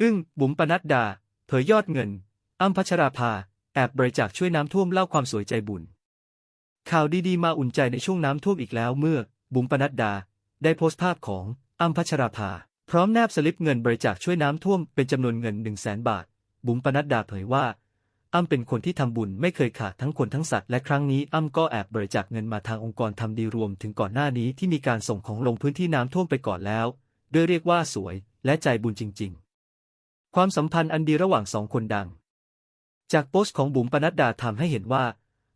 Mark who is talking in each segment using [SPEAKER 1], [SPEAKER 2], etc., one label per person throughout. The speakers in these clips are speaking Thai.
[SPEAKER 1] อึ้ง บุ๋มปนัดดา เผยยอดเงินอ้ำพัชราภา แอบบริจาคช่วยน้ำท่วมเล่าความสวยใจบุญ ข่าวดีๆ มาอุ่นใจในช่วงน้ำท่วมอีกแล้วเมื่อ บุ๋มปนัดดา ได้โพสต์ภาพของอ้ำพัชราภา พร้อมแนบสลิปเงินบริจาคช่วยน้ำท่วมเป็นจำนวนเงิน 1 0 0 0 0แสนบาท บุ๋มปนัดดาเผยว่าอ้ำเป็นคนที่ทำบุญไม่เคยขาดทั้งคนทั้งสัตว์และครั้งนี้อ้ำก็แอบบริจาคเงินมาทางองค์กรทำดีรวมถึงก่อนหน้านี้ที่มีการส่งของลงพื้นที่น้ำท่วมไปก่อนแล้ว ด้วยเรียกว่าสวยและใจบุญจริง ๆ ความสัมพันธ์อันดีระหว่างสองคนดัง จากโพสต์ของบุ๋มปนัดดาทำให้เห็นว่า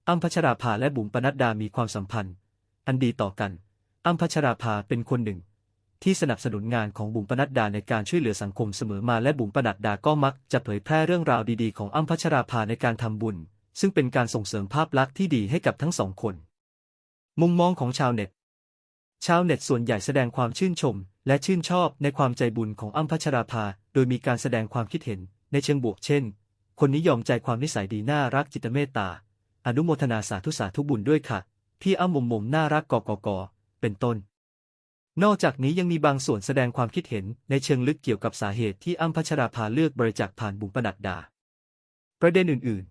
[SPEAKER 1] อ้ำพัชราภาและบุ๋มปนัดดามีความสัมพันธ์ อันดีต่อกันอ้ำพัชราภาเป็นคนหนึ่ง ที่สนับสนุนงานของบุ๋มปนัดดาในการช่วยเหลือสังคมเสมอมาและบุ๋มปนัดดาก็มักจะเผยแพร่เรื่องราวดีๆ ของอ้ำพัชราภาในการทำบุญ ซึ่งเป็นการส่งเสริมภาพลักษณ์ที่ดีให้กับทั้งสองคน มุมมองของชาวเน็ต ชาวเน็ตส่วนใหญ่แสดงความชื่นชม และชื่นชอบในความใจบุญของอ้ำพัชราภา โดยมีการแสดงความคิดเห็นในเชิงบวกเช่น คนนิยอมใจความนิสัยดีน่ารักจิตเมตตา อนุโมทนาสาธุสาธุบุญด้วยค่ะ พี่อ้ำมุมมมน่ารักกกกเป็นต้น นอกจากนี้ยังมีบางส่วนแสดงความคิดเห็นในเชิงลึกเกี่ยวกับสาเหตุที่อ้ำพัชราภาเลือกบริจาคผ่านบุ๋มปนัดดา ประเด็นอื่น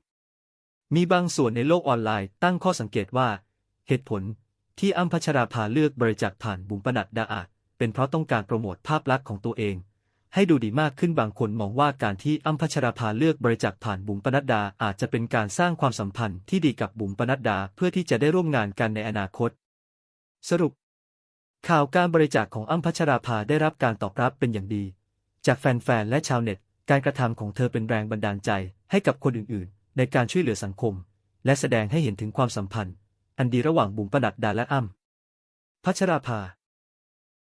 [SPEAKER 1] ๆ มีบางส่วนในโลกออนไลน์ตั้งข้อสังเกตว่า เหตุผล ที่อ้ำพัชราภาเลือกบริจาคผ่านบุ๋มปนัดดาอาจเป็นเพราะต้องการโปรโมทภาพลักษณ์ของตัวเอง ให้ดูดีมากขึ้นบางคนมองว่าการที่อ้ำพัชราภาเลือกบริจาคผ่านบุ๋มปนัดดาอาจจะเป็นการสร้างความสัมพันธ์ที่ดีกับบุ๋มปนัดดาเพื่อที่จะได้ร่วมงานกันในอนาคต สรุป ข่าวการบริจาคของอ้ำพัชราภาได้รับการตอบรับเป็นอย่างดี จากแฟนๆและชาวเน็ต การกระทำของเธอเป็นแรงบันดาลใจให้กับคนอื่นๆ ในการช่วยเหลือสังคม และแสดงให้เห็นถึงความสัมพันธ์ อันดีระหว่างบุ๋มปนัดดาและอ้ำพัชราภา